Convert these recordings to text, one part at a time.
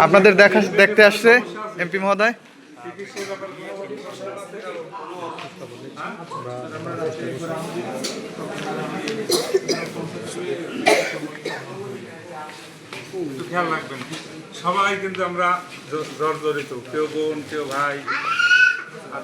আপনাদের দেখা দেখতে আসছে এমপি মহোদয়? খেয়াল রাখবেন সবাই কিন্তু আমরা জর্জরিত কেউ বোন কেউ ভাই।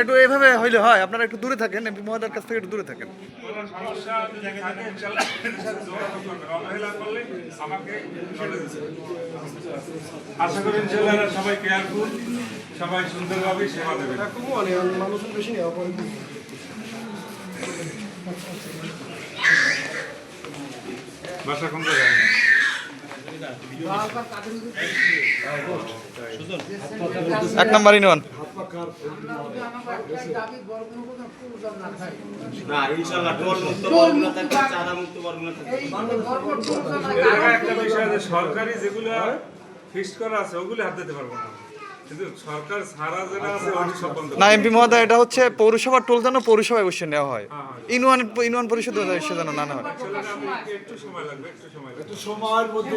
একটু এইভাবে হইলে হয়, আপনারা একটু দূরে থাকেন, এমপি মহোদয়ের কাছ থেকে একটু দূরে থাকেন। আশা করি ইনশাআল্লাহ এরা সবাই কেয়ারফুল সবাই সুন্দরভাবে সেবা দেবেন বাসা কোন জায়গায় এক নাম্বার ইউনিয়ন না ইনশাআল্লাহ টোল মুক্ত বরগুনা থাকবে চাঁদা মুক্ত বরগুনা থাকবে এর জায়গায় একটা বিষয় আছে সরকারি যেগুলো ফিক্সড করা আছে ওগুলো হাত দিতে পারব না। না এমপি মহোদয় এটা হচ্ছে পৌরসভার টোল যেন পৌরসভায় অবশ্যই নেওয়া হয়। হ্যাঁ, ইউনিয়ন ইউনিয়ন পরিষদ সে যেন না হয়। আসলে আমি একটু সময় লাগবে। একটু সময় লাগবে। সময়ের মধ্যে